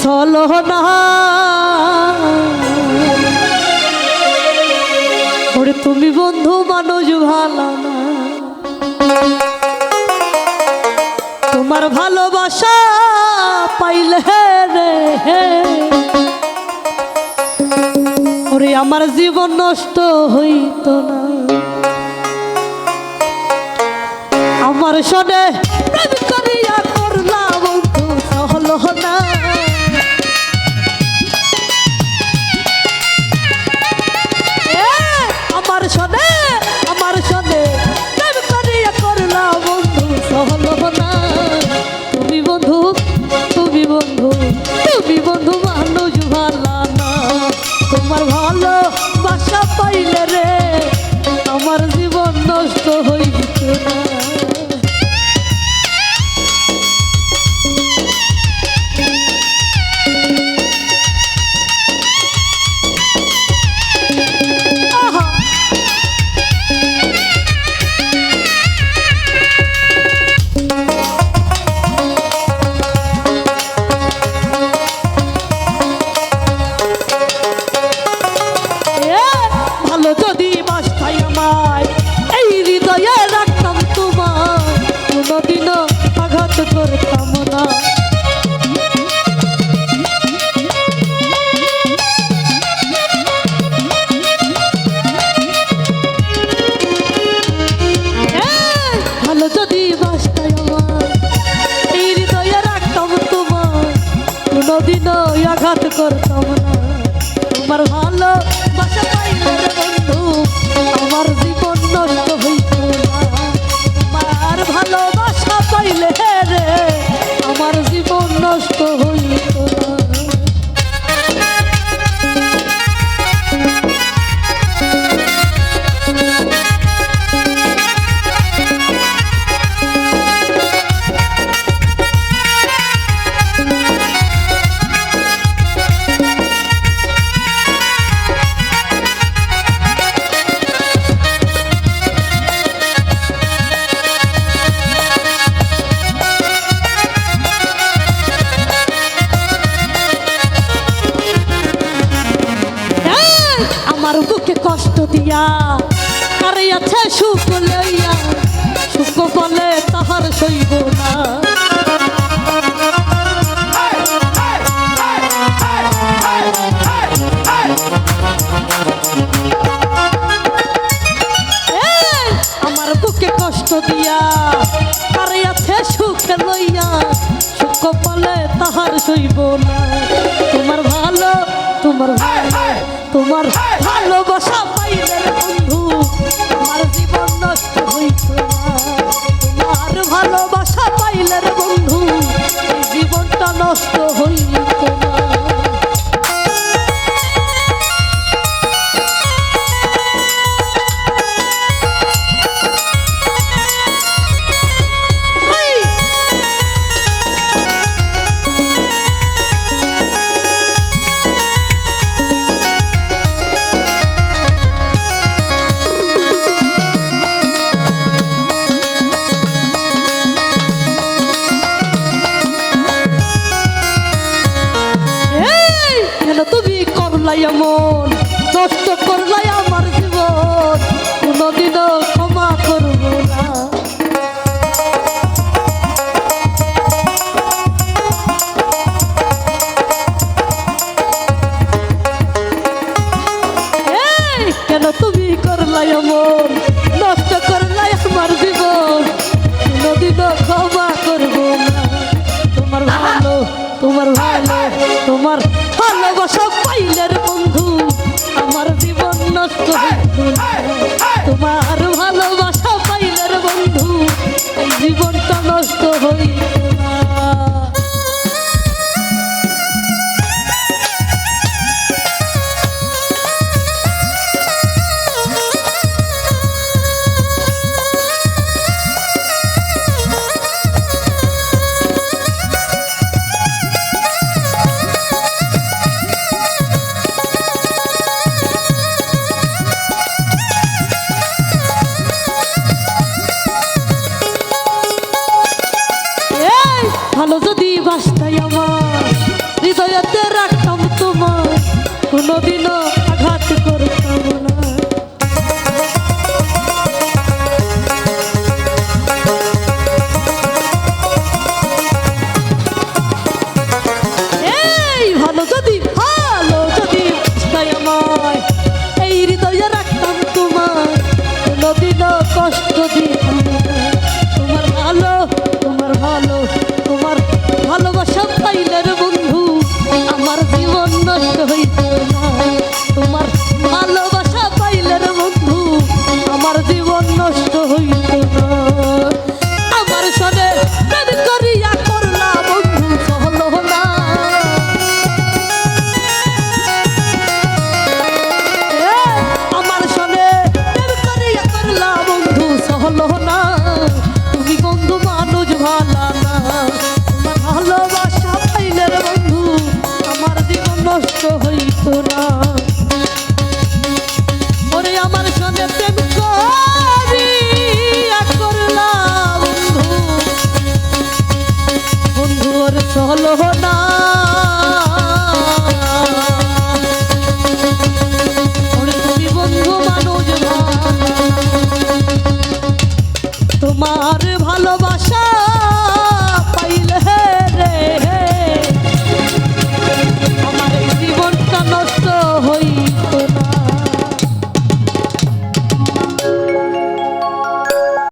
Solo না। ওরে তুমি বন্ধু, মানুষ ভালো না। তোমার ভালোবাসা পাইলে রে ওরে আমার জীবন নষ্ট হইতো না। আমার সনে প্রেম করিয়া করলা বন্ধু সহল না। পাইলে রে আমার জীবন নষ্ট হইত না। করতাম না তোমার ভালো বাসা পাই না বন্ধু, আমার জীবন নষ্ট হইত না। তোমার ভালোবাসা দিয়া কারে আছে সুখ লইয়া, সুখ বলে তাহার সইব না। আমার বুকে কষ্ট দিয়া, কারে আছে সুখ লইয়া, সুখ বলে তাহার সইব না। তোমার ভালো তোমার ভালো। তোমার ভালোবাসা পাইলে এমন নষ্ট করলাই আমার জীবন, কোনোদিনও ক্ষমা করব না। কেন তুমি করলাই এমন নষ্ট করলাই আমার জীবন, কোনোদিনও ক্ষমা করব না। তোমার ভালো তোমার ভালো, তোমার ভালোবাসা তোমার ভালোবাসা পাইলার বন্ধু এই নষ্ট হয়ে চলো না